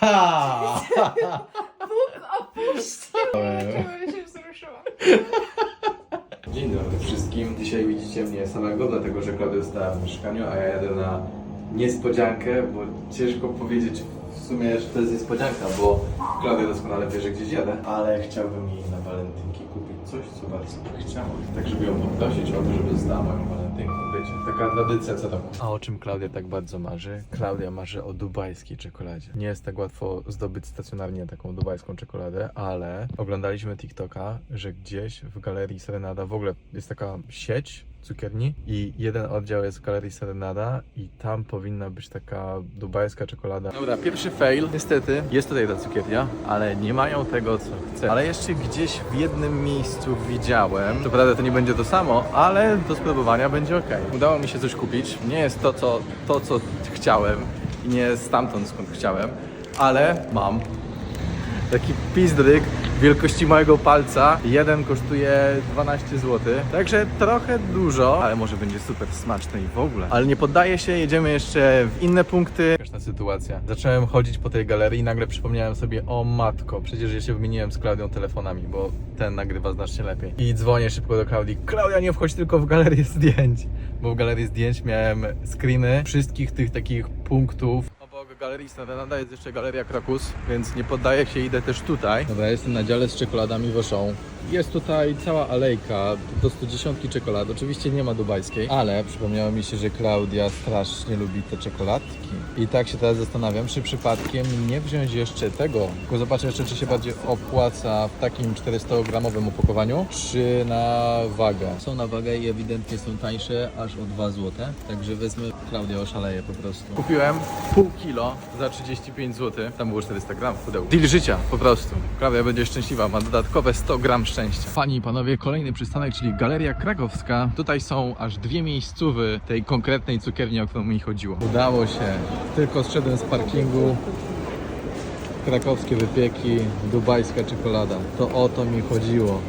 Ha! Bóg opuścił mnie, się wzruszyłam. Dzień dobry wszystkim. Dzisiaj widzicie mnie samego, dlatego że Klaudia została w mieszkaniu, a ja jadę na niespodziankę, bo ciężko powiedzieć w sumie, że to jest niespodzianka, bo Klaudia doskonale wie, że gdzieś jadę, ale chciałbym jej na walentynki kupić coś, co bardzo by chciała. Tak, żeby ją poprosić o to, żeby została moją taka tradycja co tam. A o czym Klaudia tak bardzo marzy? Klaudia marzy o dubajskiej czekoladzie. Nie jest tak łatwo zdobyć stacjonarnie taką dubajską czekoladę, ale oglądaliśmy TikToka, że gdzieś w galerii Serenada w ogóle jest taka sieć cukierni i jeden oddział jest w galerii Serenada i tam powinna być taka dubajska czekolada. Dobra, pierwszy fail. Niestety jest tutaj ta cukiernia, ale nie mają tego co chcę. Ale jeszcze gdzieś w jednym miejscu widziałem, co prawda to nie będzie to samo, ale do spróbowania będzie ok. Udało mi się coś kupić. Nie jest to co, to, co chciałem i nie jest stamtąd skąd chciałem, ale mam taki pizdryk wielkości mojego palca. Jeden kosztuje 12 zł. Także trochę dużo, ale może będzie super smaczne i w ogóle. Ale nie poddaję się, jedziemy jeszcze w inne punkty. Śmieszna sytuacja. Zacząłem chodzić po tej galerii i nagle przypomniałem sobie, o matko, przecież ja się wymieniłem z Klaudią telefonami, bo ten nagrywa znacznie lepiej. I dzwonię szybko do Klaudii. Klaudia, nie wchodź tylko w galerię zdjęć. Bo w galerii zdjęć miałem screeny wszystkich tych takich punktów Obok galerii Serenada jest jeszcze galeria Krakus, więc nie poddaję się, idę też tutaj. Dobra, jestem na dziale z czekoladami Woszą. Jest tutaj cała alejka, po prostu dziesiątki czekolad. Oczywiście nie ma dubajskiej, ale przypomniało mi się, że Klaudia strasznie lubi te czekoladki. I tak się teraz zastanawiam, czy przypadkiem nie wziąć jeszcze tego, tylko zobaczę jeszcze, czy się bardziej opłaca w takim 400-gramowym opakowaniu, czy na wagę. Są na wagę i ewidentnie są tańsze, aż o 2 zł. Także wezmę, Klaudia oszaleje po prostu. Kupiłem pół kilo za 35 zł. Tam było 400 gram w pudełku. Deal życia, po prostu. Klaudia będzie szczęśliwa, ma dodatkowe 100 gram szczęścia. Panie i panowie, kolejny przystanek, czyli Galeria Krakowska. Tutaj są aż dwie miejscówy tej konkretnej cukierni, o którą mi chodziło. Udało się. Tylko zszedłem z parkingu. Krakowskie wypieki, dubajska czekolada. To o to mi chodziło.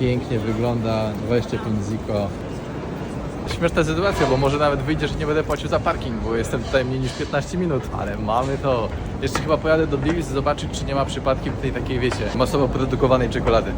Pięknie wygląda, 25 ziko. Śmieszna sytuacja, bo może nawet wyjdzie, że nie będę płacił za parking, bo jestem tutaj mniej niż 15 minut, ale mamy to. Jeszcze chyba pojadę do Deals zobaczyć, czy nie ma przypadkiem tej takiej, wiecie, masowo produkowanej czekolady.